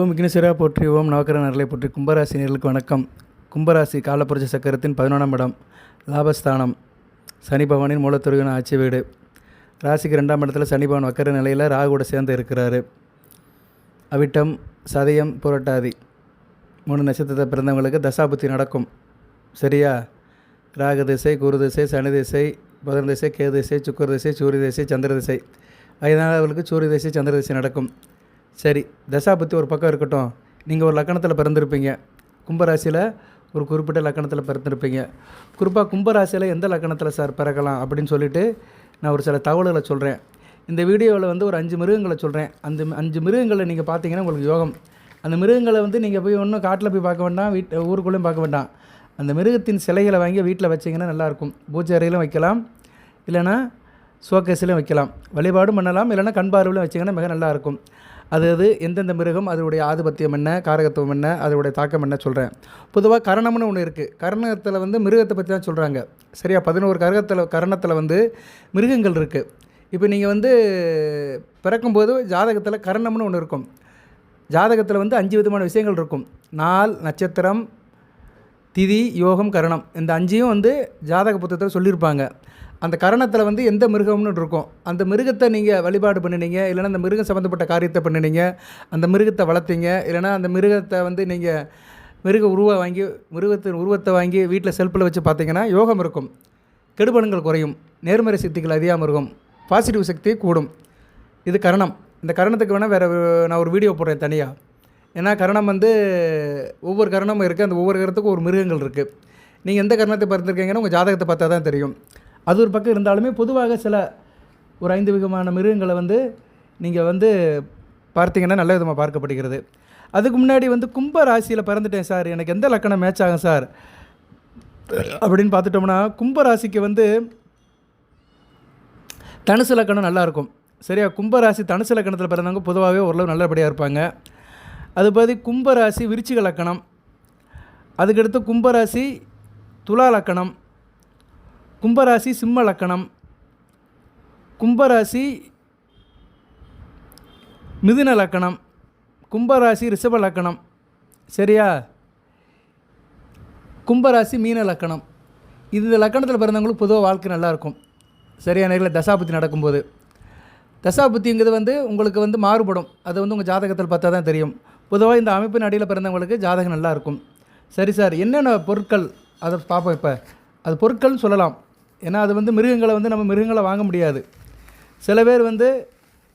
ஓம் விக்னேஸ்வரா போற்றி ஓம் நவக்கர நரலை போற்றி. கும்பராசி நேர்களுக்கு வணக்கம். கும்பராசி காலப்புரட்சி சக்கரத்தின் பதினொன்றாம் இடம் லாபஸ்தானம். சனி பகவானின் மூலத்துறையான ஆட்சி வீடு. ராசிக்கு ரெண்டாம் இடத்துல சனி பகவான் வக்கர நிலையில் ராகுவோட சேர்ந்து இருக்கிறாரு. அவிட்டம் சதயம் புரட்டாதி. மூணு நட்சத்திரத்தை பிறந்தவங்களுக்கு தசாபுத்தி நடக்கும். சரியா? ராக திசை குரு திசை சனி திசை புதன் திசை கே திசை சுக்கர திசை சூரிய திசை சந்திர திசை. அவர்களுக்கு சூரிய திசை சந்திர திசை நடக்கும். சரி தசா பற்றி ஒரு பக்கம் இருக்கட்டும். நீங்கள் ஒரு லக்கணத்தில் பிறந்திருப்பீங்க. கும்பராசியில் ஒரு குறிப்பிட்ட லக்கணத்தில் பிறந்திருப்பீங்க. குறிப்பாக கும்பராசியில் எந்த லக்கணத்தில் சார் பிறக்கலாம் அப்படின்னு சொல்லிட்டு நான் ஒரு சில தகவல்களை சொல்கிறேன் இந்த வீடியோவில் வந்து ஒரு அஞ்சு மிருகங்களை சொல்கிறேன் அந்த அஞ்சு மிருகங்களை நீங்கள் பார்த்தீங்கன்னா உங்களுக்கு யோகம். அந்த மிருகங்களை வந்து நீங்கள் போய் ஒன்றும் காட்டில் போய் பார்க்க வேண்டாம் வீட் ஊருக்குள்ளேயும் பார்க்க வேண்டாம். அந்த மிருகத்தின் சிலைகளை வாங்கி வீட்டில் வச்சிங்கன்னா நல்லாயிருக்கும் பூஜை அறையிலும் வைக்கலாம். இல்லைன்னா ஷோகேஸிலும் வைக்கலாம். வழிபாடும் பண்ணலாம். இல்லைன்னா கண் பார்வையிலும் வச்சிங்கன்னா மிக நல்லாயிருக்கும் அது அது எந்தெந்த மிருகம்? அதனுடைய ஆதிபத்தியம் என்ன? காரகத்துவம் என்ன? அதனுடைய தாக்கம் என்ன சொல்கிறேன் பொதுவாக கரணம்னு ஒன்று இருக்குது கரணத்தில் வந்து மிருகத்தை பற்றி தான் சொல்கிறாங்க சரியா? பதினோரு கரகத்தில் கரணத்தில் வந்து மிருகங்கள் இருக்குது இப்போ நீங்கள் வந்து பிறக்கும்போது ஜாதகத்தில் கரணம்னு ஒன்று இருக்கும். ஜாதகத்தில் வந்து அஞ்சு விதமான விஷயங்கள் இருக்கும். நாள் நட்சத்திரம் திதி யோகம் கரணம். இந்த அஞ்சையும் வந்து ஜாதக புத்தகத்தில் சொல்லியிருப்பாங்க. அந்த கரணத்தில் வந்து எந்த மிருகம்னு இருக்கும். அந்த மிருகத்தை நீங்கள் வழிபாடு பண்ணினீங்க இல்லைன்னா அந்த மிருகம் சம்மந்தப்பட்ட காரியத்தை பண்ணினீங்க அந்த மிருகத்தை வளர்த்தீங்க இல்லைன்னா அந்த மிருகத்தை வந்து நீங்கள் மிருக உருவம் வாங்கி மிருகத்தின் உருவத்தை வாங்கி வீட்டில் செல்ஃபில் வச்சு பார்த்தீங்கன்னா யோகம் இருக்கும். கெடுபலங்கள் குறையும். நேர்மறை சக்திகள் அதிகமாக இருக்கும். பாசிட்டிவ் சக்தி கூடும். இது கரணம். இந்த கரணத்துக்கு வேணால் வேறு நான் ஒரு வீடியோ போடுறேன் தனியாக ஏன்னா கரணம் வந்து ஒவ்வொரு கரணமும் இருக்குது அந்த ஒவ்வொரு கரணத்துக்கும் ஒரு மிருகங்கள் இருக்குது நீங்கள் எந்த கரணத்தை பார்த்துருக்கீங்கன்னா உங்கள் ஜாதகத்தை பார்த்தா தான் தெரியும். அது ஒரு பக்கம் இருந்தாலுமே பொதுவாக சில ஒரு ஐந்து விதமான மிருகங்களை வந்து நீங்கள் வந்து பார்த்தீங்கன்னா நல்ல விதமாக பார்க்கப்படுகிறது. அதுக்கு முன்னாடி வந்து கும்ப ராசியில் பிறந்துட்டேன் சார். எனக்கு எந்த லக்கணம் மேட்ச் ஆகும் சார்? அப்படின்னு பார்த்துட்டோம்னா கும்ப ராசிக்கு வந்து தனுசு லக்கணம் நல்லாயிருக்கும் சரியா? கும்பராசி தனுசு லக்கணத்தில் பிறந்தவங்க பொதுவாகவே ஓரளவு நல்லபடியாக இருப்பாங்க. அது பாதி கும்பராசி விருச்சிக லக்கணம். அதுக்கடுத்து கும்பராசி துலா லக்கணம். கும்பராசி சிம்ம லக்கணம். கும்பராசி மிதுன லக்கணம். கும்பராசி ரிஷப லக்கணம். சரியா? கும்பராசி மீன லக்கணம். இந்த லக்கணத்தில் பிறந்தவங்களுக்கு பொதுவாக வாழ்க்கை நல்லாயிருக்கும். சரியா? நேரில் தசாபுத்தி நடக்கும்போது. தசாபுத்திங்கிறது வந்து உங்களுக்கு வந்து மாறுபடும். அது வந்து உங்கள் ஜாதகத்தில் பார்த்தா தான் தெரியும். பொதுவாக இந்த அமைப்பின் அடியில் பிறந்தவங்களுக்கு ஜாதகம் நல்லாயிருக்கும். சரி சார் என்னென்ன பொருட்கள்? அதை பார்ப்போம் இப்போ. அது பொருட்கள்னு சொல்லலாம். ஏன்னா அது வந்து மிருகங்களை வந்து நம்ம மிருகங்களை வாங்க முடியாது. சில பேர் வந்து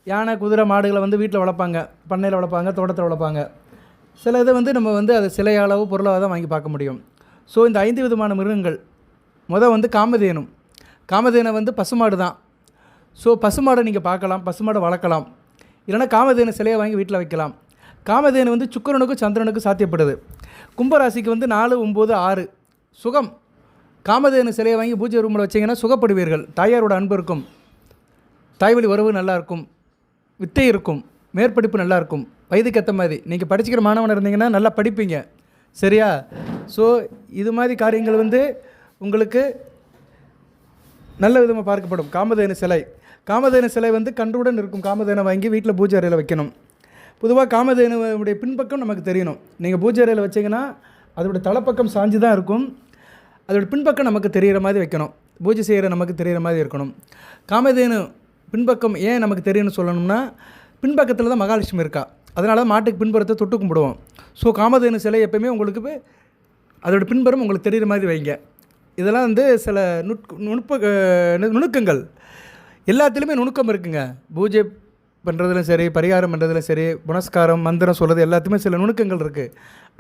யானை குதிரை மாடுகளை வந்து வீட்டில் வளர்ப்பாங்க. பண்ணையில் வளர்ப்பாங்க தோட்டத்தில் வளர்ப்பாங்க. சில இதை வந்து நம்ம வந்து அதை சிலையாளவு பொருளாக தான் வாங்கி பார்க்க முடியும். ஸோ இந்த ஐந்து விதமான மிருகங்கள் மொதல் வந்து காமதேனும். காமதேனை வந்து பசுமாடு தான். ஸோ பசுமாடை நீங்கள் பார்க்கலாம் பசுமாடை வளர்க்கலாம். இல்லைனா காமதேனு சிலையை வாங்கி வீட்டில் வைக்கலாம். காமதேனு வந்து சுக்கரனுக்கும் சந்திரனுக்கும் சாத்தியப்படுது. கும்பராசிக்கு வந்து நாலு ஒம்பது ஆறு. சுகம். காமதேனு சிலையை வாங்கி பூஜை ரூமில் வச்சிங்கன்னா சுகப்படுவீர்கள். தாயாரோட அன்பு இருக்கும். தாய்வழி உறவு நல்லாயிருக்கும் வித்தை இருக்கும். மேற்படிப்பு நல்லாயிருக்கும் வயதுக்கு ஏற்ற மாதிரி. நீங்கள் படிச்சுக்கிற மாணவன் இருந்தீங்கன்னா நல்லா படிப்பீங்க. சரியா? ஸோ இது மாதிரி காரியங்கள் வந்து உங்களுக்கு நல்ல விதமாக பார்க்கப்படும். காமதேனு சிலை. காமதேனு சிலை வந்து கன்றுடன் இருக்கும். காமதேனை வாங்கி வீட்டில் பூஜை அறையில் வைக்கணும். பொதுவாக காமதேனுடைய பின்பக்கம் நமக்கு தெரியணும். நீங்கள் பூஜை அறையில் வச்சிங்கன்னா அதோட தலைப்பக்கம் சாஞ்சு தான் இருக்கும். அதோட பின்பக்கம் நமக்கு தெரிகிற மாதிரி வைக்கணும். பூஜை செய்கிற நமக்கு தெரிகிற மாதிரி இருக்கணும். காமதேனு பின்பக்கம் ஏன் நமக்கு தெரியும்னு சொல்லணும்னா பின்பக்கத்தில் தான் மகாலட்சுமி இருக்கா. அதனால தான் மாட்டுக்கு பின்புறத்தை தொட்டு கும்பிடுவோம். ஸோ காமதேனு சிலை எப்பயுமே உங்களுக்கு அதோடய அதோட பின்புறம் உங்களுக்கு தெரிகிற மாதிரி வைங்க. இதெல்லாம் வந்து சில நுட்க நுட்ப அஹ், நுணுக்கங்கள். எல்லாத்துலேயுமே நுணுக்கம் இருக்குங்க. பூஜை பண்ணுறதுலையும் சரி பரிகாரம் பண்ணுறதுலையும் சரி புனஸ்காரம் மந்திரம் சொல்கிறது எல்லாத்துக்குமே சில நுணுக்கங்கள் இருக்குது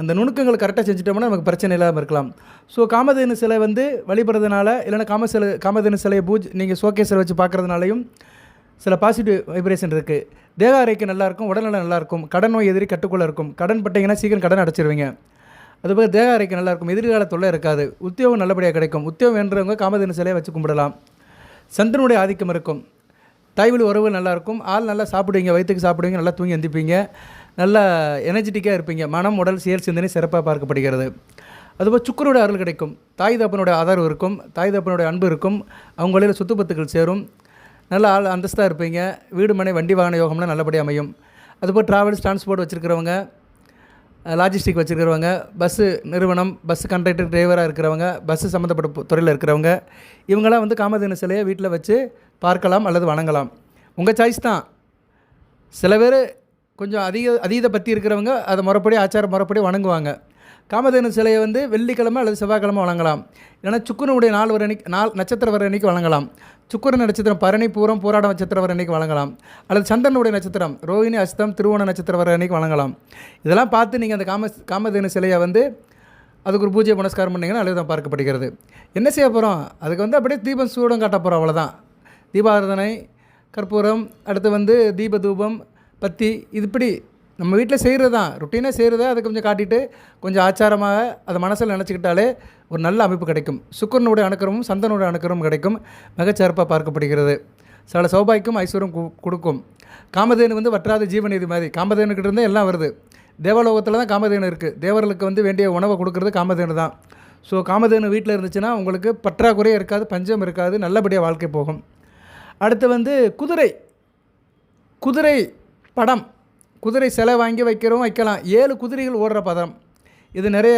அந்த நுணுக்கங்கள் கரெக்டாக செஞ்சுட்டோம்னா நமக்கு பிரச்சனை இல்லாமல் இருக்கலாம். ஸோ காமதேனு சிலை வந்து வழிபடுறதுனால இல்லைன்னா காம சிலை காமதேனு சிலையை பூஜ் நீங்கள் சோகேஸில் வச்சு பார்க்குறதுனாலையும் சில பாசிட்டிவ் வைப்ரேஷன் இருக்குது தேக ஆரோக்கியம் நல்லாயிருக்கும் உடல்நலம் நல்லாயிருக்கும் கடன் நோய் எதிரி கட்டுக்குள்ளே இருக்கும். கடன் பட்டிங்கன்னா சீக்கிரம் கடன் அடைச்சிருவீங்க. அதுபோல் தேக ஆரோக்கியம் நல்லாயிருக்கும் எதிர்கால தொல்லை இருக்காது. உத்தியோகம் நல்லபடியாக கிடைக்கும். உத்தியோகம் வேண்டுறவங்க காமதேனு சிலையை வச்சு கும்பிடலாம். சந்திரனுடைய ஆதிக்கம் இருக்கும். தாய்வழி உறவு நல்லாயிருக்கும். ஆள் நல்லா சாப்பிடுவீங்க வயிற்றுக்கு சாப்பிடுவீங்க நல்லா தூங்கி எந்திப்பீங்க. நல்லா எனர்ஜெட்டிக்காக இருப்பீங்க. மனம் உடல் செயல் சிந்தனை சிறப்பாக பார்க்கப்படுகிறது. அதுபோல் சுக்கரோட அருள் கிடைக்கும். தாய் தப்பனுடைய ஆதரவு இருக்கும். தாய் தப்பனுடைய அன்பு இருக்கும். அவங்க வழியில் சொத்துப்பத்துக்கள் சேரும். நல்ல ஆள் அந்தஸ்தாக இருப்பீங்க. வீடு மனை வண்டி வாகன யோகம்லாம் நல்லபடியாக அமையும். அதுபோல் ட்ராவல்ஸ் டிரான்ஸ்போர்ட் வச்சுருக்கிறவங்க லாஜிஸ்டிக் வச்சுருக்கிறவங்க பஸ்ஸு நிறுவனம் பஸ் கண்டக்டர் டிரைவராக இருக்கிறவங்க பஸ்ஸு சம்மந்தப்பட்ட துறையில் இருக்கிறவங்க இவங்களாம் வந்து காமதேனு சிலையை வீட்டில் வச்சு பார்க்கலாம் அல்லது வணங்கலாம். உங்கள் சாய்ஸ் தான். சில பேர் கொஞ்சம் அதிக அதீத பற்றி இருக்கிறவங்க அதை முறைப்படி ஆச்சார முறைப்படி வணங்குவாங்க. காமதேனு சிலையை வந்து வெள்ளிக்கிழமை அல்லது செவ்வாய்க்கிழமை வழங்கலாம் ஏன்னா சுக்குரனுடைய நாள் வர அன்னைக்கு நாள் நட்சத்திரம் வர அன்னைக்கு வழங்கலாம் சுக்குரன் நட்சத்திரம் பரணி பூரம் போராட நட்சத்திரம் வர அன்னைக்கு வழங்கலாம் அல்லது சந்திரனுடைய நட்சத்திரம் ரோஹிணி அஸ்தம் திருவோண நட்சத்திரம் வர அன்னைக்கு வழங்கலாம் இதெல்லாம் பார்த்து நீங்கள் அந்த காம காமதேனு சிலையை வந்து அதுக்கு ஒரு பூஜை புனஸ்காரம் பண்ணிங்கன்னா அழுதான் பார்க்கப்படுகிறது. என்ன செய்ய போகிறோம் அதுக்கு வந்து அப்படியே தீபம் சூடம் காட்ட போகிறோம் அவ்வளோதான் தீபாராதனை கற்பூரம் அடுத்து வந்து தீப தூபம் பத்தி இப்படி நம்ம வீட்டில் செய்கிறது தான். ருட்டீனாக செய்கிறத அதை கொஞ்சம் காட்டிட்டு கொஞ்சம் ஆச்சாரமாக அதை மனசில் நினச்சிக்கிட்டாலே ஒரு நல்ல அமைப்பு கிடைக்கும். சுக்கரனுடைய அணுக்கரமும் சந்தனுடைய அணுக்கரமும் கிடைக்கும். மிகச்சிறப்பாக பார்க்கப்படுகிறது. சில சௌபாய்க்கும் ஐஸ்வரம் கு- கொடுக்கும். காமதேனு வந்து வற்றாத ஜீவன் இது மாதிரி. காமதேனுக்கிட்ட இருந்தால் எல்லாம் வருது. தேவலோகத்தில் தான் காமதேனு இருக்குது தேவர்களுக்கு வந்து வேண்டிய உணவை கொடுக்கறது காமதேனு தான். ஸோ காமதேனு வீட்டில் இருந்துச்சுன்னா உங்களுக்கு பற்றாக்குறையே இருக்காது பஞ்சம் இருக்காது நல்லபடியாக வாழ்க்கை போகும். அடுத்து வந்து குதிரை. குதிரை படம். குதிரை சிலை வாங்கி வைக்கிறோம் வைக்கலாம். ஏழு குதிரைகள் ஓடுற பதம் இது நிறைய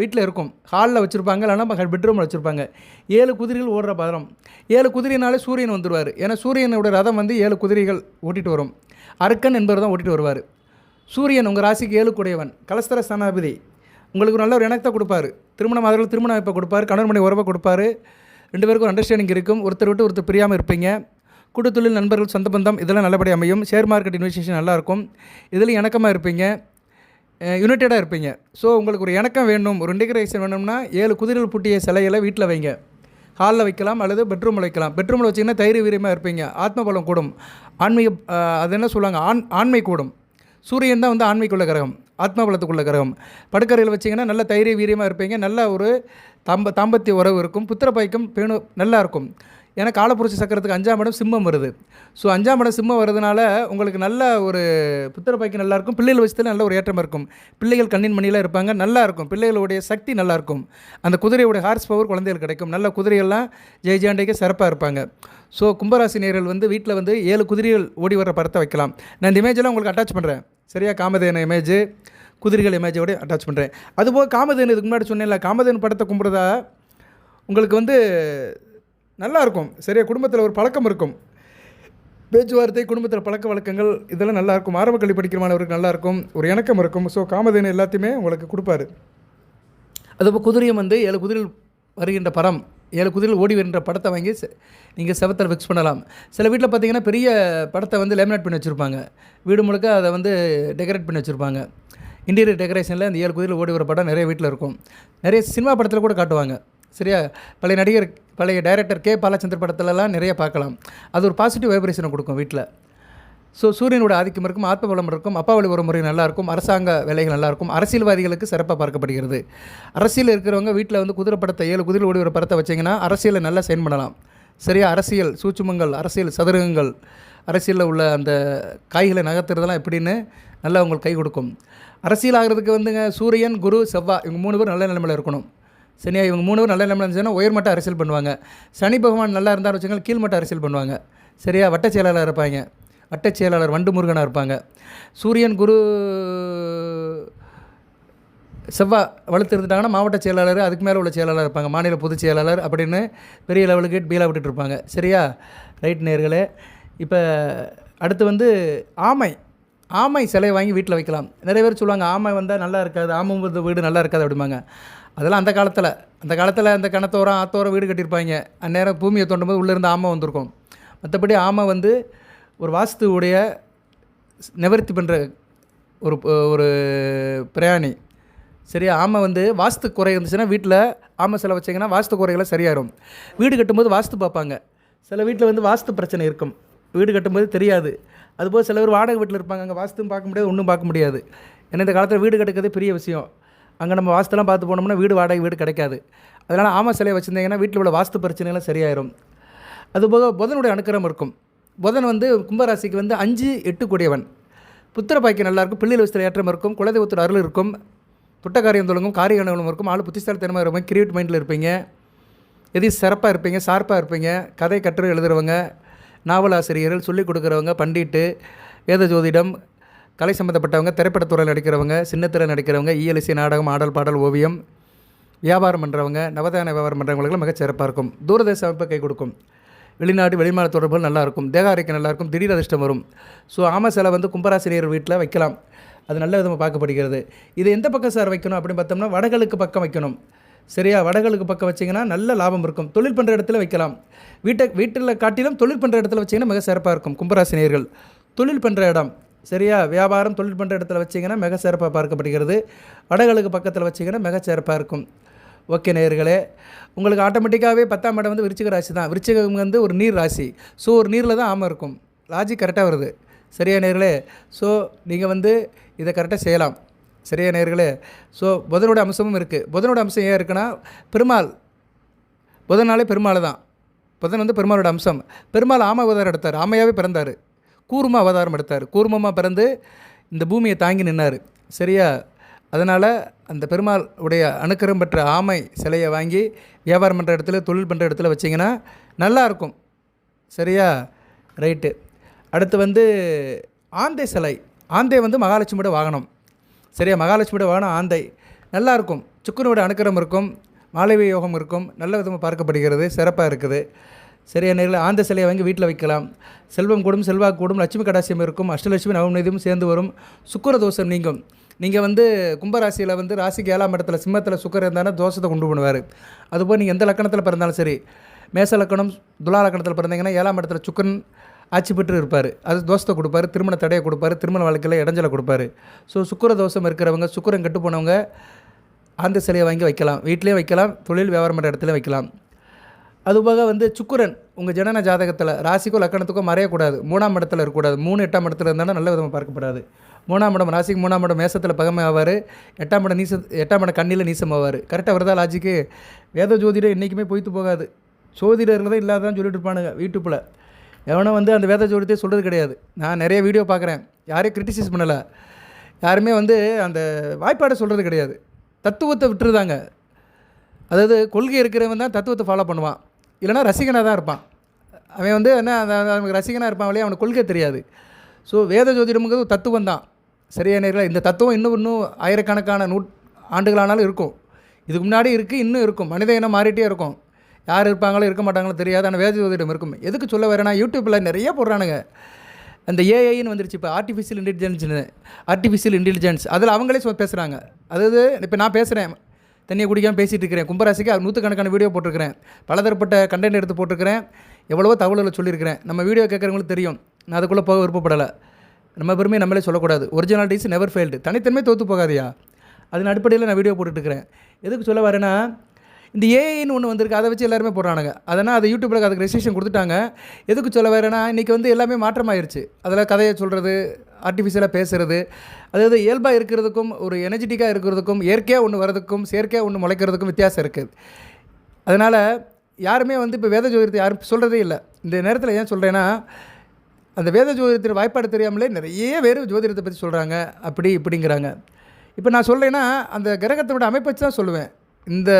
வீட்டில் இருக்கும். ஹாலில் வச்சுருப்பாங்க இல்லைன்னா பெட்ரூமில் வச்சுருப்பாங்க. ஏழு குதிரைகள் ஓடுற பதம் ஏழு குதிரைனாலே சூரியன் வந்துடுவார் ஏன்னா சூரியனோட ரதம் வந்து ஏழு குதிரைகள் ஓட்டிகிட்டு வரும். அருக்கன் என்பவர் தான் ஓட்டிகிட்டு வருவார். சூரியன் உங்கள் ராசிக்கு ஏழு குடையவன். கலஸ்தர ஸ்தானாதிபதி உங்களுக்கு ஒரு நல்ல ஒரு இணக்கத்தை கொடுப்பாரு. திருமணம் அதில் திருமண அமைப்பை கொடுப்பாரு. கணவன் மணி உறவை கொடுப்பாரு. ரெண்டு பேருக்கும் அண்டர்ஸ்டாண்டிங் இருக்கும். ஒருத்தர் விட்டு ஒருத்தர் பிரியாமல் இருப்பீங்க. கூட்டத்தொழில் நண்பர்கள் சொந்த பந்தம் இதெல்லாம் நல்லபடி அமையும். ஷேர் மார்க்கெட் இன்வெஸ்டேஷன் நல்லாயிருக்கும். இதில் இணக்கமாக இருப்பீங்க. யுனைட்டடாக இருப்பீங்க. ஸோ உங்களுக்கு ஒரு இணக்கம் வேணும் ஒரு இன்டிகிரேஷன் வேணும்னா ஏழு குதிரைகள் பூட்டிய சிலைகளை வீட்டில் வைங்க. ஹாலில் வைக்கலாம் அல்லது பெட்ரூமில் வைக்கலாம். பெட்ரூமில் வச்சிங்கன்னா தைரிய வீரியமாக இருப்பீங்க. ஆத்மபலம் கூடும். ஆன்மீக அது என்ன சொல்லுவாங்க? ஆண் ஆண்மை கூடும். சூரியன் தான் வந்து ஆன்மைக்குள்ள கிரகம். ஆத்மபலத்துக்குள்ள கிரகம். படுக்கறையில் வச்சிங்கன்னா நல்ல தைரிய வீரியமாக இருப்பீங்க. நல்ல ஒரு தாம்ப தாம்பத்திய உறவு இருக்கும். புத்திரப்பாய்க்கும் பேணு நல்லா இருக்கும். ஏன்னா காலப்புரட்சி சக்கரத்துக்கு அஞ்சாம் இடம் சிம்மம் வருது. ஸோ அஞ்சாம் இடம் சிம்மம் வருதுனால உங்களுக்கு நல்ல ஒரு புத்திரப்பாய்க்கு நல்லா நல்லாயிருக்கும். பிள்ளைகள் விஷயத்தில் நல்ல ஒரு ஏற்றம் இருக்கும். பிள்ளைகள் கண்ணின் மணியில் இருப்பாங்க நல்லா இருக்கும் பிள்ளைகளுடைய சக்தி நல்லாயிருக்கும். அந்த குதிரையுடைய ஹார்ஸ் பவர் குழந்தைகள் கிடைக்கும். நல்ல குதிரைகள்லாம் ஜெய்ஜாண்டிக்கு சிறப்பாக இருப்பாங்க. ஸோ கும்பராசி நேயர்கள் வந்து வீட்டில் வந்து ஏழு குதிரைகள் ஓடி வர படத்தை வைக்கலாம். நான் இந்த இமேஜெல்லாம் உங்களுக்கு அட்டாச் பண்ணுறேன் சரியா? காமதேன இமேஜ் குதிரைகள் இமேஜோட அட்டாச் பண்ணுறேன் அதுபோக காமதேனு இதுக்கு முன்னாடி சொன்னேன்ல காமதேனு படத்தை கும்பிட்றதா? உங்களுக்கு வந்து நல்லா இருக்கும் சரியா குடும்பத்தில் ஒரு பழக்கம் இருக்கும். பேச்சுவார்த்தை குடும்பத்தில் பழக்க வழக்கங்கள் இதெல்லாம் நல்லா இருக்கும் ஆரம்ப கல்வி படிக்கிற மாணவருக்கு நல்லா இருக்கும் ஒரு இணக்கம் இருக்கும். ஸோ காமதேனு எல்லாத்தையுமே உங்களுக்கு கொடுப்பாரு. அதுபோல் குதிரையும் வந்து ஏழு குதிரையில் வருகின்ற படம். ஏழு குதிரையில் ஓடி வருகின்ற படத்தை வாங்கி நீங்கள் செவத்தில் ஃபிக்ஸ் பண்ணலாம். சில வீட்டில் பார்த்தீங்கன்னா பெரிய படத்தை வந்து லேமினேட் பண்ணி வச்சுருப்பாங்க. வீடு முழுக்க அதை வந்து டெக்கரேட் பண்ணி வச்சுருப்பாங்க. இன்டீரியர் டெக்கரேஷனில் இந்த ஏழு குதிரையில் ஓடி வர படம் நிறைய வீட்டில் இருக்கும். நிறைய சினிமா படத்தில் கூட காட்டுவாங்க. சரியா? பழைய நடிகர் பழைய டைரக்டர் கே பாலச்சந்தர் படத்துலலாம் நிறைய பார்க்கலாம். அது ஒரு பாசிட்டிவ் வைப்ரேஷனை கொடுக்கும் வீட்டில் ஸோ சூரியனோட ஆதிக்கம் இருக்கும் ஆத்ம பலம் இருக்கும் அப்பா வழி நல்லாயிருக்கும் அரசாங்க வேலைகள் நல்லாயிருக்கும் அரசியல்வாதிகளுக்கு சிறப்பாக பார்க்கப்படுகிறது. அரசியல் இருக்கிறவங்க வீட்டில் வந்து குதிரை படத்தை ஏழு குதிரை ஓடி ஒரு படத்தை வச்சிங்கன்னா அரசியலை நல்லா சைன் பண்ணலாம். சரியா? அரசியல் சூட்சுமங்கள் அரசியல் சதுரகங்கள் அரசியலில் உள்ள அந்த காய்களை நகர்த்துறதெல்லாம் எப்படின்னு நல்லா உங்களுக்கு கை கொடுக்கும். அரசியல் ஆகிறதுக்கு வந்துங்க சூரியன் குரு செவ்வா இவங்க மூணு பேர் நல்ல நிலைமையில் இருக்கணும். சரியா இவங்க மூணு பேர் நல்ல நிலைமையில் இருந்துச்சுன்னா உயர்மட்ட அரசியல் பண்ணுவாங்க. சனி பகவான் நல்லா இருந்தாலும் வச்சுக்கோங்க கீழ்மட்ட அரசியல் பண்ணுவாங்க. சரியா? வட்டச் செயலாளர் இருப்பாங்க. வட்டச் செயலாளர் வண்டு முருகனாக இருப்பாங்க. சூரியன் குரு செவ்வாய் வளர்த்து இருந்துட்டாங்கன்னா மாவட்ட செயலாளர் அதுக்கு மேலே உள்ள செயலாளர் இருப்பாங்க. மாநில பொதுச் செயலாளர் அப்படின்னு பெரிய லெவலுக்கு பீலாக விட்டுட்டு இருப்பாங்க. சரியா? ரைட் நேர்களே. இப்போ அடுத்து வந்து ஆமை. ஆமை சிலையை வாங்கி வீட்டில் வைக்கலாம். நிறைய பேர் சொல்லுவாங்க ஆமை வந்தால் நல்லா இருக்காது. ஆமை வந்து வீடு நல்லா இருக்காது அப்படிம்பாங்க. அதெல்லாம் அந்த காலத்தில். அந்த காலத்தில் அந்த கிணத்தோரம் ஆத்தோரம் வீடு கட்டியிருப்பாங்க. அந்நேரம் பூமியை தோண்டும் போது உள்ளே இருந்து ஆமை வந்திருக்கும். மற்றபடி ஆமை வந்து ஒரு வாஸ்து உடைய நிவர்த்தி பண்ணுற ஒரு ஒரு பிரயாணி. சரியா? ஆமை வந்து வாஸ்து குறை இருந்துச்சுன்னா வீட்டில் ஆமை சிலை வச்சிங்கன்னா வாஸ்து குறைகளை சரியாயிரும். வீடு கட்டும்போது வாஸ்து பார்ப்பாங்க. சில வீட்டில் வந்து வாஸ்து பிரச்சனை இருக்கும். வீடு கட்டும்போது தெரியாது. அதுபோல் சில பேர் வாடகை வீட்டில் இருப்பாங்க. அங்கே வாஸ்தும் பார்க்க முடியாது ஒன்றும் பார்க்க முடியாது. ஏன்னா இந்த காலத்தில் வீடு கட்டுக்கிறது பெரிய விஷயம். அங்கே நம்ம வாஸ்துலாம் பார்த்து போனோம்னா வீடு வாடகை வீடு கிடைக்காது. அதனால் ஆமா சிலையை வச்சுருந்தீங்கன்னா வீட்டில் உள்ள வாஸ்து பிரச்சனைகளும் சரியாயிரும். அதுபோக புதனுடைய அனுக்கிரம் இருக்கும். புதன் வந்து கும்பராசிக்கு வந்து அஞ்சு எட்டு கூடியவன். புத்திர பாய்க்கு நல்லாயிருக்கும் பிள்ளையில் வசதியில் ஏற்றம் இருக்கும். குலதெய்வத்தோட அருள் இருக்கும். புட்ட தொழுங்கும் தொடங்கும் காரிய இருக்கும். ஆள் புத்திசாலித்தனமாக இருப்பீங்க கிரியேட் மைண்டில் இருப்பீங்க. எதையும் சிறப்பாக இருப்பீங்க ஷார்ப்பாக இருப்பீங்க. கதை கட்டுரை எழுதுறவங்க நாவலாசிரியர்கள் சொல்லிக் கொடுக்குறவங்க பண்டிட்டு வேத ஜோதிடம் கலை சம்மந்தப்பட்டவங்க திரைப்படத்துறையில் நடிக்கிறவங்க சின்னத்திரை நடிக்கிறவங்க இஎல்சி நாடகம் ஆடல் பாடல் ஓவியம் வியாபாரம் பண்ணுறவங்க நவதான வியாபாரம் பண்ணுறவங்களுக்கு மிகச் சிறப்பாக இருக்கும். தூரதேச அமைப்பை கை கொடுக்கும். வெளிநாடு வெளிமாநில தொடர்புகள் நல்லாயிருக்கும் தேக ஆரோக்கியம் நல்லாயிருக்கும் திடீர் அதிர்ஷ்டம் வரும். ஸோ ஆம சிலை வந்து கும்பராசிரியர் வீட்டில் வைக்கலாம். அது நல்ல விதமாக பார்க்கப்படுகிறது. இது எந்த பக்கம் சார் வைக்கணும் அப்படின்னு பார்த்தோம்னா வடகளுக்கு பக்கம் வைக்கணும். சரியா? வடகளுக்கு பக்கம் வச்சிங்கன்னா நல்ல லாபம் இருக்கும். தொழில் பண்ணுற இடத்துல வைக்கலாம். வீட்டை வீட்டில் காட்டிலும் தொழில் பண்ணுற இடத்துல வச்சிங்கன்னா மிக சிறப்பாக இருக்கும் கும்பராசினியர்கள். தொழில் பண்ணுற இடம். சரியா? வியாபாரம் தொழில் பண்ணுற இடத்துல வச்சிங்கன்னா மிக சிறப்பாக பார்க்கப்படுகிறது. வடகிழக்கு பக்கத்தில் வச்சிங்கன்னா மிக சிறப்பாக இருக்கும். ஓகே நேயர்களே உங்களுக்கு ஆட்டோமேட்டிக்காகவே பத்தாம் இடம் வந்து விருச்சிக ராசி தான். விருச்சிகம் வந்து ஒரு நீர் ராசி. ஸோ ஒரு நீரில் தான் ஆமாம் இருக்கும். லாஜிக் கரெக்டாக வருது. சரியா நேர்களே ஸோ நீங்கள் வந்து இதை கரெக்டாக செய்யலாம். சரியா நேர்களே ஸோ புதனோட அம்சமும் இருக்குது புதனோட அம்சம் ஏன் இருக்குன்னா பெருமாள். புதனாலே பெருமாள் தான். புதன் வந்து பெருமாளோட அம்சம். பெருமாள் ஆம அவதாரம் எடுத்தார். ஆமையாகவே பிறந்தார். கூர்ம அவதாரம் எடுத்தார். கூர்மமாக பிறந்து இந்த பூமியை தாங்கி நின்னார். சரியா? அதனால் அந்த பெருமாள் உடைய அணுக்கரம் பெற்ற ஆமை சிலையை வாங்கி வியாபாரம் பண்ணுற இடத்துல தொழில் பண்ணுற இடத்துல வச்சிங்கன்னா நல்லாயிருக்கும் சரியா? ரைட்டு. அடுத்து வந்து ஆந்தை சிலை. ஆந்தை வந்து மகாலட்சுமியோட வாகனம். சரியா? மகாலட்சுமியோட வாகனம் ஆந்தை. நல்லாயிருக்கும் சுக்கரனோட அணுக்கரம் இருக்கும். மாலவி யோகம் இருக்கும். நல்ல விதமாக பார்க்கப்படுகிறது. சிறப்பாக இருக்குது. சரியா நேரில் ஆந்த சிலையை வாங்கி வீட்டில் வைக்கலாம். செல்வம் கூடும் செல்வாக்கு கூடும் லட்சுமி கடாசியம் இருக்கும் அஷ்டலட்சுமி நவநிதியும் சேர்ந்து வரும் சுக்கர தோஷம் நீங்கும். நீங்கள் வந்து கும்பராசியில் வந்து ராசிக்கு ஏழாம் இடத்துல சிம்மத்தில் சுக்கர் இருந்தாலும் தோஷத்தை கொண்டு பண்ணுவார். அதுபோல் நீங்கள் எந்த லக்கணத்தில் பிறந்தாலும் சரி மேச லக்கணம் துலா லக்கணத்தில் பிறந்தீங்கன்னா ஏழாம் இடத்துல சுக்கன் ஆட்சி பெற்று இருப்பார். அது தோஷத்தை கொடுப்பாரு திருமண தடையை கொடுப்பாரு திருமண வாழ்க்கையில் இடைஞ்சலை கொடுப்பாரு. ஸோ சுக்கர தோஷம் இருக்கிறவங்க சுக்கரம் கெட்டு போனவங்க அந்த சிலையை வாங்கி வைக்கலாம். வீட்டிலே வைக்கலாம் தொழில் வியாபாரம் பண்ணுற இடத்துல வைக்கலாம். அதுபோக வந்து சுக்குரன் உங்கள் ஜனன ஜாதகத்தில் ராசிக்கோ லக்கணத்துக்கோ மறையக்கூடாது. மூணாம் இடத்துல இருக்கக்கூடாது. மூணு எட்டாம் இடத்துல இருந்தாலும் நல்ல விதமாக பார்க்கப்படாது. மூணாம் இடம் ராசிக்கு மூணாம் இடம் மேசத்தில் பகமை ஆவார். எட்டாம் இடம் நீச எட்டாம் இடம் கண்ணில் நீசம் ஆவார். கரெக்டாக வருதா லாஜிக்கு வேத ஜோதிடம் என்றைக்குமே பொய்த்து போகாது. ஜோதிடர்கள் தான் இல்லாதான் சொல்லிட்டு இருப்பானுங்க யூடியூப்பில் எவனும் வந்து அந்த வேத ஜோதிடத்தை சொல்கிறது கிடையாது. நான் நிறைய வீடியோ பார்க்குறேன். யாரையும் கிரிட்டிசைஸ் பண்ணலை. யாருமே வந்து அந்த வாய்ப்பாடை சொல்கிறது கிடையாது. தத்துவத்தை விட்டுருதாங்க. அதாவது கொள்கை இருக்கிறவன் தான் தத்துவத்தை ஃபாலோ பண்ணுவான். இல்லைனா ரசிகனாக தான் இருப்பான். அவன் வந்து என்ன அந்த அவனுக்கு ரசிகனாக இருப்பான் வழியே அவனுக்கு கொள்கை தெரியாது. ஸோ வேத ஜோதிடம்ங்கிறது தத்துவம் தான். சரியா நேரில் இந்த தத்துவம் இன்னும் இன்னும் ஆயிரக்கணக்கான நூ ஆண்டுகளானாலும் இருக்கும். இதுக்கு முன்னாடி இருக்குது இன்னும் இருக்கும். மனித இனம் மாறிட்டே இருக்கும். யார் இருப்பாங்களோ இருக்க மாட்டாங்களோ தெரியாது. ஆனால் வேத ஜோதிடம் இருக்கும். எதுக்கு சொல்ல வரேன்னா யூடியூப்பில் நிறைய போடுறானுங்க. அந்த ஏஐன்னு வந்துருச்சு. இப்போ ஆர்டிஃபிஷியல் இன்டெலிஜென்ஸ்னு ஆர்டிஃபிஷியல் இன்டெலிஜென்ஸ் அதில் அவங்களே சொ பேசுகிறாங்க அதாவது இப்போ நான் பேசுகிறேன் தண்ணியை குடிக்காமல் பேசிகிட்டு இருக்கிறேன் கும்பராசிக்கு நூற்றுக்கணக்கான வீடியோ போட்டிருக்கிறேன். பலதரப்பட்ட கண்டென்ட் எடுத்து போட்டிருக்கிறேன். எவ்வளவோ தகவல்களை சொல்லியிருக்கிறேன். நம்ம வீடியோ கேட்குறவங்களுக்கு தெரியும். நான் அதுக்குள்ளே போக விருப்பப்படலை. நம்ம பெருமையை நம்மளே சொல்லக்கூடாது. ஒரிஜினாலிட்டிஸ் நெவர் ஃபெயில்டு தனித்தன்மை தோற்று போகாதியா? அதன் அடிப்படையில் நான் வீடியோ போட்டுட்ருக்கிறேன். எதுக்கு சொல்ல வரேன்னா இந்த ஏஐன்னு ஒன்று வந்திருக்கு. அதை வச்சு எல்லாருமே போடுறானுங்க. அதனால் அதை யூடியூப்பில் அதுக்கு ரெஜிஸ்ட்ரேஷன் கொடுத்துட்டாங்க. எதுக்கு சொல்ல வரேன்னா இன்றைக்கி வந்து எல்லாமே மாற்றமாயிருச்சு. அதில் கதையை சொல்கிறது ஆர்டிஃபிஷியலாக பேசுகிறது அதாவது இயல்பாக இருக்கிறதுக்கும் ஒரு எனர்ஜெட்டிக்காக இருக்கிறதுக்கும் இயற்கையாக ஒன்று வரதுக்கும் செயற்கையாக ஒன்று முளைக்கிறதுக்கும் வித்தியாசம் இருக்குது அதனால் யாருமே வந்து இப்போ வேத ஜோதிடத்தை யாரும் சொல்கிறதே இல்லை. இந்த நேரத்தில் ஏன் சொல்கிறேன்னா அந்த வேத ஜோதிடத்தின் வாய்ப்பாடு தெரியாமலே நிறைய பேர் ஜோதிடத்தை பற்றி சொல்கிறாங்க அப்படி இப்படிங்கிறாங்க. இப்போ நான் சொல்கிறேன்னா அந்த கிரகத்தோட அமைப்பை வச்சு தான் சொல்லுவேன். இந்த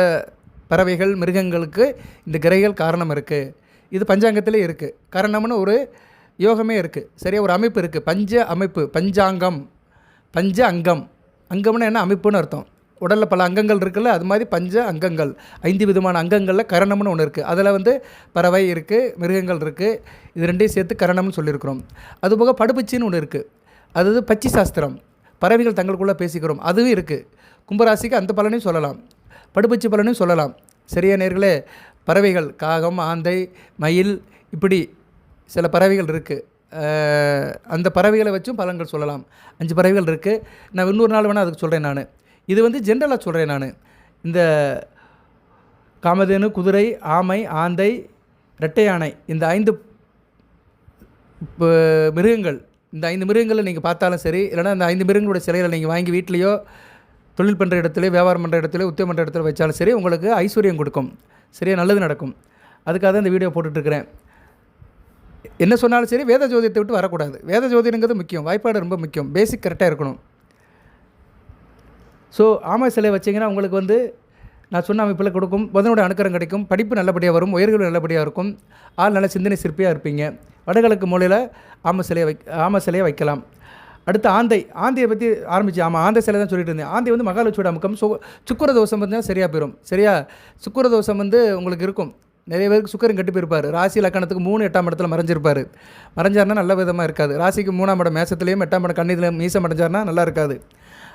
பறவைகள் மிருகங்களுக்கு இந்த கிரகங்கள் காரணம் இருக்குது இது பஞ்சாங்கத்திலே இருக்குது காரணம்னு ஒரு யோகமே இருக்குது சரியா? ஒரு அமைப்பு இருக்குது பஞ்ச அமைப்பு பஞ்சாங்கம் பஞ்ச அங்கம். அங்கம்னா என்ன? அமைப்புன்னு அர்த்தம். உடலில் பல அங்கங்கள் இருக்குல்ல அது மாதிரி பஞ்ச அங்கங்கள். ஐந்து விதமான அங்கங்களில் கரணம்னு ஒன்று இருக்குது அதில் வந்து பறவை இருக்குது மிருகங்கள் இருக்குது இது ரெண்டையும் சேர்த்து கரணம்னு சொல்லியிருக்கிறோம். அதுபோக படுபச்சின்னு ஒன்று இருக்குது அதாவது பச்சி சாஸ்திரம். பறவைகள் தங்களுக்குள்ளே பேசிக்கிறோம். அதுவும் இருக்குது கும்பராசிக்கு அந்த பலனையும் சொல்லலாம். படுபச்சி பலனையும் சொல்லலாம். சரியா நேர்களே? பறவைகள் காகம் ஆந்தை மயில் இப்படி சில பறவைகள் இருக்குது அந்த பறவைகளை வச்சும் பலன்கள் சொல்லலாம். அஞ்சு பறவைகள் இருக்குது நான் இன்னொரு நாள் வேணால் அதுக்கு சொல்கிறேன் நான். இது வந்து ஜென்ரலாக சொல்கிறேன் நான். இந்த காமதேனு குதிரை ஆமை ஆந்தை இரட்டை யானை இந்த ஐந்து மிருகங்கள். இந்த ஐந்து மிருகங்களை நீங்கள் பார்த்தாலும் சரி இல்லைன்னா இந்த ஐந்து மிருகங்களோட சிலைகளை நீங்கள் வாங்கி வீட்லேயோ தொழில் பண்ணுற இடத்துல வியாபாரம் பண்ணுற இடத்துல உத்தியம் பண்ணுற இடத்துல வச்சாலும் சரி உங்களுக்கு ஐஸ்வர்யம் கொடுக்கும். சரியாக நல்லது நடக்கும். அதுக்காக தான் இந்த வீடியோ போட்டுட்ருக்கிறேன் என்ன சொன்னாலும் சரி வேத ஜோதியத்தை விட்டு வரக்கூடாது. வேத ஜோதியங்கிறது முக்கியம். வாய்ப்பாடு ரொம்ப முக்கியம். பேசிக் கரெக்டாக இருக்கணும். ஸோ ஆமை சிலை வச்சிங்கன்னா உங்களுக்கு வந்து நான் சொன்ன அமைப்பில் கொடுக்கும் புதனோட அணுக்கரம் கிடைக்கும் படிப்பு நல்லபடியாக வரும் உயர்கள் நல்லபடியாக இருக்கும். ஆள் நல்ல சிந்தனை சிற்பியாக இருப்பீங்க. வடகிழக்கு மூலையில் ஆமை சிலையை வை ஆமை சிலையை வைக்கலாம். அடுத்து ஆந்தை. ஆந்தையை பற்றி ஆரம்பிச்சு ஆமாம் ஆந்தை சிலை தான் சொல்லிட்டு இருந்தேன். ஆந்தை வந்து மகாலட்சுமியோட அமுக்கம். சு சுக்கர தோஷம் வந்து சரியாக போயிடும் சரியா? சுக்கர தோஷம் வந்து உங்களுக்கு இருக்கும். நிறைய பேருக்கு சுக்கரன் கெட்டு போயிருப்பார். ராசி லக்கணத்துக்கு மூணு எட்டாம் இடத்துல மறைஞ்சிருப்பார். மறைஞ்சார்னா நல்ல விதமாக இருக்காது. ராசிக்கு மூணாம் இடம் மேசத்துலேயும் எட்டாம் இடம் கண்ணிலையும் மீசம் அடைஞ்சார்னா நல்லா இருக்காது.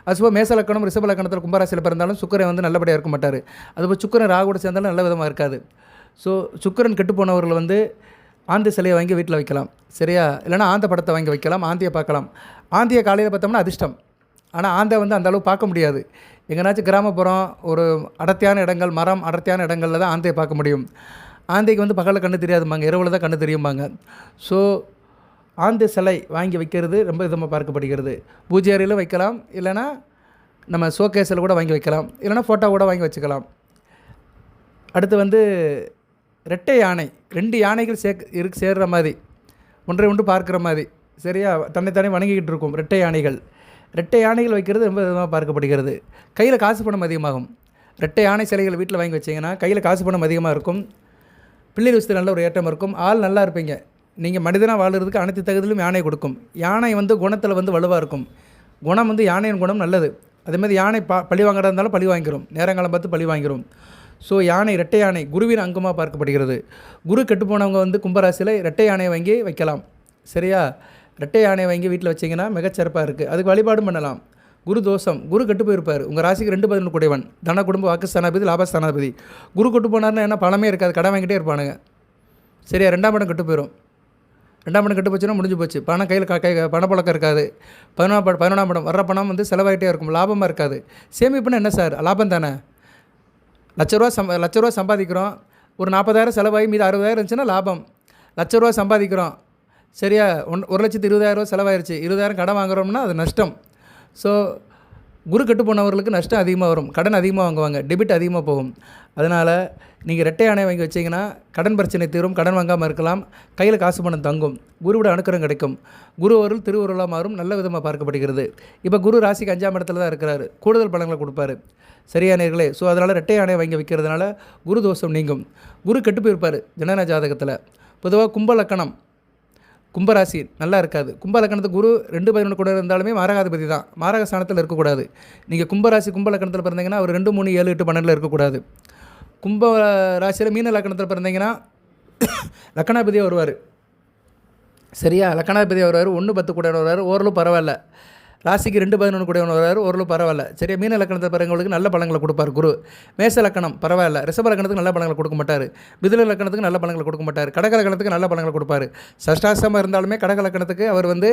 அதுபோல் மேச லக்கணம் ரிஷப லக்கணத்தில் கும்பராசியில் பிறந்தாலும் சுக்கரன் வந்து நல்லபடியாக இருக்க மாட்டார். அதுபோல் சுக்கரன் ராகுவோட சேர்ந்தாலும் நல்ல விதமாக இருக்காது. ஸோ சுக்கரன் கெட்டு போனவர்கள் வந்து ஆந்தி சிலையை வாங்கி வீட்டில் வைக்கலாம். சரியா? இல்லைனா ஆந்த படத்தை வாங்கி வைக்கலாம் ஆந்தியை பார்க்கலாம். ஆந்தியை காலையில் பார்த்தோம்னா அதிர்ஷ்டம். ஆனால் ஆந்தை வந்து அந்த அளவு பார்க்க முடியாது. எங்கேனாச்சும் கிராமப்புறம் ஒரு அடர்த்தியான இடங்கள் மரம் அடர்த்தியான இடங்களில் தான் ஆந்தையை பார்க்க முடியும். ஆந்தைக்கு வந்து பகலில் கண்ணு தெரியாதும்பாங்க இரவில் தான் கண்ணு தெரியும்பாங்க. ஸோ ஆந்தை சிலை வாங்கி வைக்கிறது ரொம்ப விதமாக பார்க்கப்படுகிறது. பூஜை அறையிலும் வைக்கலாம் இல்லைனா நம்ம ஷோகேஸில் கூட வாங்கி வைக்கலாம் இல்லைனா ஃபோட்டோ கூட வாங்கி வச்சுக்கலாம். அடுத்து வந்து ரெட்டை யானை ரெண்டு யானைகள் சே இருக்கு சேர்கிற மாதிரி ஒன்றை ஒன்று பார்க்குற மாதிரி சரியா? தன்னைத்தானே வணங்கிக்கிட்டு இருக்கும் ரெட்டை யானைகள். ரெட்டை யானைகள் வைக்கிறது ரொம்ப விதமாக பார்க்கப்படுகிறது? கையில் காசு பணம் அதிகமாகும். ரெட்டை யானை சிலைகள் வீட்டில் வாங்கி வச்சிங்கன்னா கையில் காசு பணம் அதிகமாக இருக்கும். பிள்ளை விஷயத்தில் நல்ல ஒரு ஏற்றம் இருக்கும். ஆள் நல்லா இருப்பீங்க. நீங்கள் மனிதனாக வாழ்கிறதுக்கு அனைத்து தகுதியிலும் யானை கொடுக்கும். யானை வந்து குணத்தில் வந்து வலுவாக இருக்கும். குணம் வந்து யானையின் குணம் நல்லது. அதேமாதிரி யானை பா பழி வாங்குறதா இருந்தாலும் பழி வாங்கிரும். நேரங்காலம் பார்த்து பழி வாங்கிரும். ஸோ யானை இரட்டை யானை குருவின் அங்கமாக பார்க்கப்படுகிறது. குரு கெட்டு போனவங்க வந்து கும்பராசியில் இரட்டை யானையை வாங்கி வைக்கலாம். சரியா? ரெட்டை யானையை வாங்கி வீட்டில் வச்சிங்கன்னா மிகச்சிறப்பாக இருக்குது அதுக்கு வழிபாடும் பண்ணலாம். குரு தோஷம் குரு கெட்டு போயிருப்பார். உங்கள் ராசிக்கு ரெண்டு பதினொன்று குடைவன். தன குடும்ப வாக்குஸ்தானாபதி லாபஸ்தானாபதி குரு கெட்டு போனார்னா என்ன? பணமே இருக்காது. கடன் வாங்கிட்டே இருப்பானுங்க. சரியா? ரெண்டாம் படம் கெட்டு போயிடும் ரெண்டாம் படம் கெட்டு போச்சுன்னா முடிஞ்சு போச்சு. பணம் கையில் கை பணப்பழக்கம் இருக்காது. பதினொன்றாம் படம் பதினொன்றாம் படம் வர்ற பணம் வந்து செலவாகிட்டே இருக்கும். லாபமாக இருக்காது. சேமிப்புனா என்ன சார்? லாபம் தானே? லட்ச ரூபா சம்ப லட்ச ரூபா சம்பாதிக்கிறோம். ஒரு நாற்பதாயிரம் செலவாகி மீது அறுபதாயிரம் இருந்துச்சுன்னா லாபம். லட்ச ரூபா சம்பாதிக்கிறோம். சரியா? ஒன் ஒரு லட்சத்து இருபதாயிரம் செலவாயிருச்சு. இருபதாயிரம் கடன் வாங்குறோம்னா அது நஷ்டம். ஸோ குரு கெட்டு போனவர்களுக்கு நஷ்டம் அதிகமாக வரும். கடன் அதிகமாக வாங்குவாங்க. டெபிட் அதிகமாக போகும். அதனால் நீங்கள் ரெட்டை யானை வாங்கி வச்சிங்கன்னா கடன் பிரச்சனை தீரும். கடன் வாங்காமல் இருக்கலாம். கையில் காசு பணம் தங்கும். குருவோட அனுக்கிரம் கிடைக்கும். குரு அருள் திருவுருளாக மாறும். நல்ல விதமாக பார்க்கப்படுகிறது. இப்போ குரு ராசிக்கு அஞ்சாம் இடத்துல தான் இருக்கிறாரு. கூடுதல் பலங்களை கொடுப்பாரு. சரியானீர்களே ஸோ அதனால் ரெட்டை ஆணை வாங்கி வைக்கிறதுனால குரு தோஷம் நீங்கும். குரு கெட்டு போயிருப்பார். ஜனன ஜாதகத்தில். பொதுவாக கும்ப லக்கணம். கும்பராசி நல்லா இருக்காது. கும்பலக்கணத்து குரு ரெண்டு பதினொன்று கூட இருந்தாலுமே மாரகாதிபதி தான். மாரக ஸ்தானத்தில் இருக்கக்கூடாது. நீங்கள் கும்பராசி கும்பலக்கணத்தில் பிறந்தீங்கன்னா அவர் ரெண்டு மூணு ஏழு எட்டு பன்னெண்டில் இருக்கக்கூடாது. கும்ப ராசியில் மீன லக்கணத்தில் பிறந்தீங்கன்னா லக்கணாதிபதியாக வருவார். சரியா? லக்கணாபதியாக வருவார். ஒன்று பத்து கூட வருவார். ஓரளவு பரவாயில்ல. ராசிக்கு ரெண்டு பதினொன்று கூட வருவார் ஓரளவு பரவாயில்ல. சரியா மீன லக்கணத்தை பிறந்தவங்களுக்கு நல்ல பழங்களை கொடுப்பார் குரு. மேச லக்கணம் பரவாயில்ல. ரிஷப லக்கணத்துக்கு நல்ல பலன்களை கொடுக்க மாட்டார். மிதுன லக்கணத்துக்கு நல்ல பழங்களை கொடுக்க மாட்டார். கடக லக்கணத்துக்கு நல்ல பலன்களை கொடுப்பார். சஷ்டாசமாக இருந்தாலுமே கடக லக்கணத்துக்கு அவர் வந்து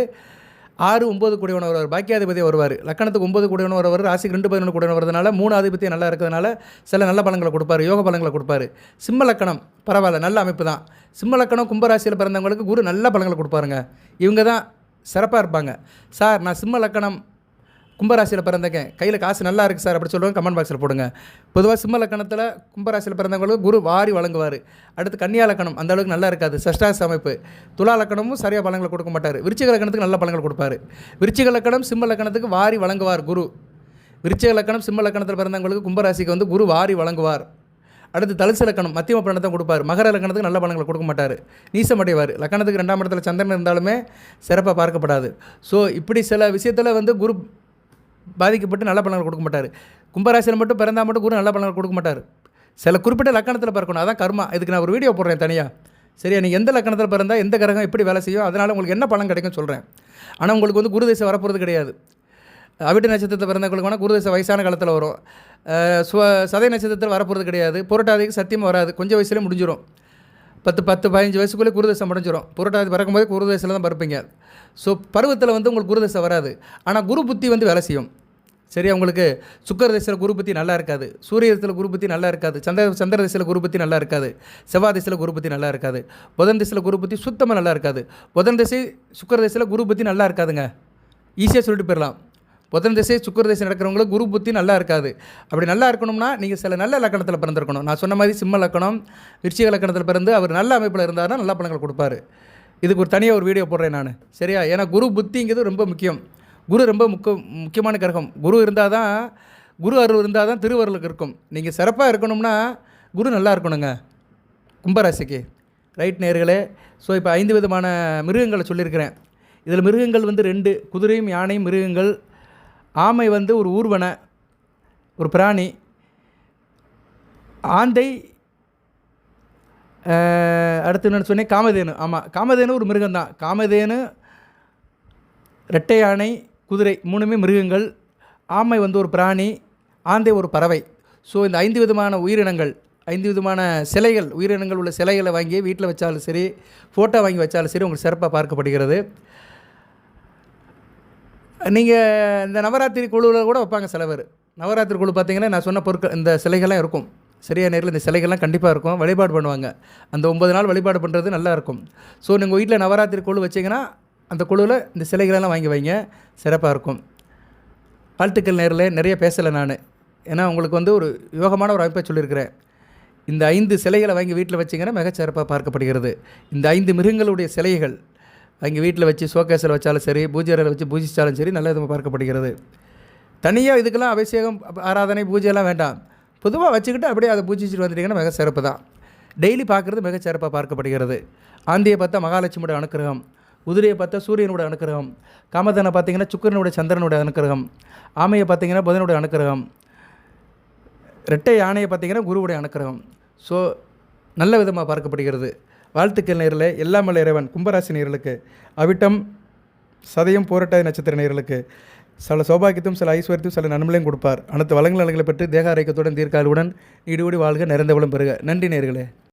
ஆறு ஒம்பது கூடியவன் வருவார். பாக்கியாதிபதி வருவார். லக்கணத்துக்கு ஒம்பது கூடியவன் வருவார். ராசிக்கு ரெண்டு பதினொன்று கூடியவன் வரதுனால மூணு ஆதிபத்தியம் நல்லா இருக்கிறதுனால சில நல்ல பழங்களை கொடுப்பார் யோக பழங்களை கொடுப்பாரு. சிம்ம லக்கணம் பரவாயில்ல நல்ல அமைப்பு தான். சிம்ம லக்கணம் கும்பராசியில் பிறந்தவங்களுக்கு குரு நல்ல பலன்களை கொடுப்பாருங்க. இவங்க தான் சிறப்பாக இருப்பாங்க. சார் நான் சிம்ம லக்கணம் கும்பராசியில் பிறந்தக்கேன் கையில் காசு நல்லா இருக்குது சார் அப்படி சொல்லுவாங்க கமெண்ட் பாக்ஸில் போடுங்க. பொதுவாக சிம்ம லக்கணத்தில் கும்பராசியில் பிறந்தவங்களுக்கு குரு வாரி வழங்குவார். அடுத்து கன்னியா லக்கணம் அந்த அளவுக்கு நல்லா இருக்காது. சஷ்டாச அமைப்பு. துலா லக்கணமும் சரியாக பழங்களை கொடுக்க மாட்டார். விருச்சிக லக்கணத்துக்கு நல்ல பலன்கள் கொடுப்பாரு. விருச்சிக லக்கணம் சிம்ம லக்கணத்துக்கு வாரி வழங்குவார் குரு. விருச்சிக லக்கணம் சிம்ம லக்கணத்தில் பிறந்தவங்களுக்கு கும்பராசிக்கு வந்து குரு வாரி வழங்குவார். அடுத்து தலுசு லக்கணம் மத்தியம பலனத்தை கொடுப்பார். மகர லக்கணத்துக்கு நல்ல பலன்களை கொடுக்க மாட்டார். நீசமடைவார். லக்கணத்துக்கு ரெண்டாம் இடத்துல சந்திரன் இருந்தாலுமே சிறப்பாக பார்க்கப்படாது. ஸோ இப்படி சில விஷயத்தில் வந்து குரு பாதிக்கப்பட்டு நல்ல பலன்கள் கொடுக்க மாட்டார். கும்பராசியில் மட்டும் பிறந்தால் மட்டும் குரு நல்ல பலன்கள் கொடுக்க மாட்டார். சில குறிப்பிட்ட லக்கணத்தில் பிறக்கணும். அதான் கர்மா. இதுக்கு நான் ஒரு வீடியோ போடுறேன் தனியாக சரியா? நீங்கள் எந்த லக்கணத்தில் பிறந்தால் எந்த கிரகம் எப்படி வேலை செய்யும்? அதனால் உங்களுக்கு என்ன பலன் கிடைக்கும்னு சொல்கிறேன் ஆனால் உங்களுக்கு வந்து குரு திசை வரப்போகிறது கிடையாது. அவிட்ட நட்சத்திரத்தில் பிறந்தவங்களுக்கு குரு குருதசை வயசான காலத்தில் வரும். சுவ சதய நட்சத்திரத்தில் வரப்போகிறது கிடையாது. புரட்டாதிக்கு சத்தியமாக வராது. கொஞ்சம் வயசுலேயே முடிஞ்சிடும் பத்து பத்து பதினஞ்சு வயசுக்குள்ளே குருதசை முடிஞ்சிடும் புரட்டாதி பிறக்கும்போது குருதசையில் தான் பறப்பீங்க ஸோ பருவத்தில் வந்து உங்களுக்கு குருதசை வராது. ஆனால் குரு புத்தி வந்து வேலை செய்யும். சரியா? உங்களுக்கு சுக்கர திசையில் குரு புத்தி நல்லா இருக்காது. சூரிய திசையில் குரு புத்தி நல்லா இருக்காது. சந்திர சந்திர திசையில் குரு புத்தி நல்லா இருக்காது. செவ்வாய் திசையில் குரு புத்தி நல்லா இருக்காது. புதன் திசையில் குரு புத்தி சுத்தமாக நல்லா இருக்காது. புதன் திசை சுக்கர திசையில் குரு புத்தி நல்லா இருக்காதுங்க. ஈஸியாக சொல்லிட்டு போயிடலாம். புதன் திசை சுக்கர திசை நடக்கிறவங்களுக்கு குரு புத்தி நல்லா இருக்காது. அப்படி நல்லா இருக்கணும்னா நீங்கள் சில நல்ல லக்கணத்தில் பிறந்திருக்கணும். நான் சொன்ன மாதிரி சிம்ம லக்கணம் விருச்சிக லக்கணத்தில் பிறந்து அவர் நல்ல அமைப்பில் இருந்தாருன்னா நல்ல பலன்கள் கொடுப்பாரு. இதுக்கு ஒரு தனியாக ஒரு வீடியோ போடுறேன் நான். சரியா? ஏன்னா குரு புத்திங்கிறது ரொம்ப முக்கியம். குரு ரொம்ப முக்க முக்கியமான கிரகம். குரு இருந்தால் தான் குரு அருள் இருந்தால் தான் திருவருளுக்கு இருக்கும். நீங்கள் சிறப்பாக இருக்கணும்னா குரு நல்லா இருக்கணுங்க. கும்பராசிக்கு. ரைட் நேர்களே ஸோ இப்போ ஐந்து விதமான மிருகங்களை சொல்லியிருக்கிறேன். இதில் மிருகங்கள் வந்து ரெண்டு. குதிரையும் யானையும் மிருகங்கள். ஆமை வந்து ஒரு ஊர்வன ஒரு பிராணி. ஆந்தை அடுத்து என்னென்னு சொன்னேன் காமதேனு. ஆமாம் காமதேனு ஒரு மிருகம்தான். காமதேனு ரெட்டை யானை குதிரை மூணுமே மிருகங்கள். ஆமை வந்து ஒரு பிராணி ஆந்தை ஒரு பறவை. ஸோ இந்த ஐந்து விதமான உயிரினங்கள் ஐந்து விதமான சிலைகள் உயிரினங்கள் உள்ள சிலைகளை வாங்கி வீட்டில் வச்சாலும் சரி ஃபோட்டோ வாங்கி வச்சாலும் சரி உங்களுக்கு சிறப்பாக பார்க்கப்படுகிறது. நீங்கள் இந்த நவராத்திரி குழுவில் கூட வைப்பாங்க சில பேர். நவராத்திரி குழு பார்த்தீங்கன்னா நான் சொன்ன பொருட்கள் இந்த சிலைகள்லாம் இருக்கும். சரியான நேரில் இந்த சிலைகள்லாம் கண்டிப்பாக இருக்கும். வழிபாடு பண்ணுவாங்க. அந்த ஒன்பது நாள் வழிபாடு பண்ணுறது நல்லா இருக்கும். ஸோ நீங்கள் வீட்டில் நவராத்திரி குழு வச்சிங்கன்னா அந்த குழுவில் இந்த சிலைகளெல்லாம் வாங்கி வைங்க. சிறப்பாக இருக்கும். வாழ்த்துக்கள் நேரில் நிறைய பேசலை நான். ஏன்னா உங்களுக்கு வந்து ஒரு யோகமான ஒரு அமைப்பை சொல்லியிருக்கிறேன். இந்த ஐந்து சிலைகளை வாங்கி வீட்டில் வச்சிங்கன்னா மிகச்சிறப்பாக பார்க்கப்படுகிறது. இந்த ஐந்து மிருகங்களுடைய சிலைகள் அங்கே வீட்டில் வச்சு ஷோகேஸில் வச்சாலும் சரி பூஜை அறையில் வச்சு பூஜிச்சாலும் சரி நல்ல விதமாக பார்க்கப்படுகிறது. தனியாக இதுக்கெல்லாம் அபிஷேகம் ஆராதனை பூஜையெல்லாம் வேண்டாம். பொதுவாக வச்சுக்கிட்டு அப்படியே அதை பூஜிச்சுட்டு வந்துட்டிங்கன்னா மிக சிறப்பு தான். டெய்லி பார்க்குறது மிக சிறப்பாக பார்க்கப்படுகிறது. ஆந்தியை பார்த்தா மகாலட்சுமியோட அனுக்கிரகம் உதிரியை பார்த்தா சூரியனோட அனுக்கிரகம் காமதனை பார்த்தீங்கன்னா சுக்கிரனுடைய சந்திரனுடைய அனுக்கிரகம் ஆமையை பார்த்தீங்கன்னா புதனுடைய அனுக்கிரகம் ரெட்டை யானையை பார்த்தீங்கன்னா குருவுடைய அனுக்கிரகம். ஸோ நல்ல விதமாக பார்க்கப்படுகிறது. வாழ்த்துக்கள் நேரில் எல்லாமல்ல இறைவன் கும்பராசி நேர்களுக்கு அவிட்டம் சதயம் போராட்ட நட்சத்திர நேர்களுக்கு சில சௌபாகியத்தையும் சில ஐஸ்வர்யத்தையும் சில நன்மைகளையும் கொடுப்பார். அனைத்து வளங்கள் நலங்களை பெற்று தேக ஆரோக்கியத்துடன் தீர்க்காலுடன் ஈடுபடி வாழ்க நிறைந்த வளம் பெறுக. நன்றி நேர்களே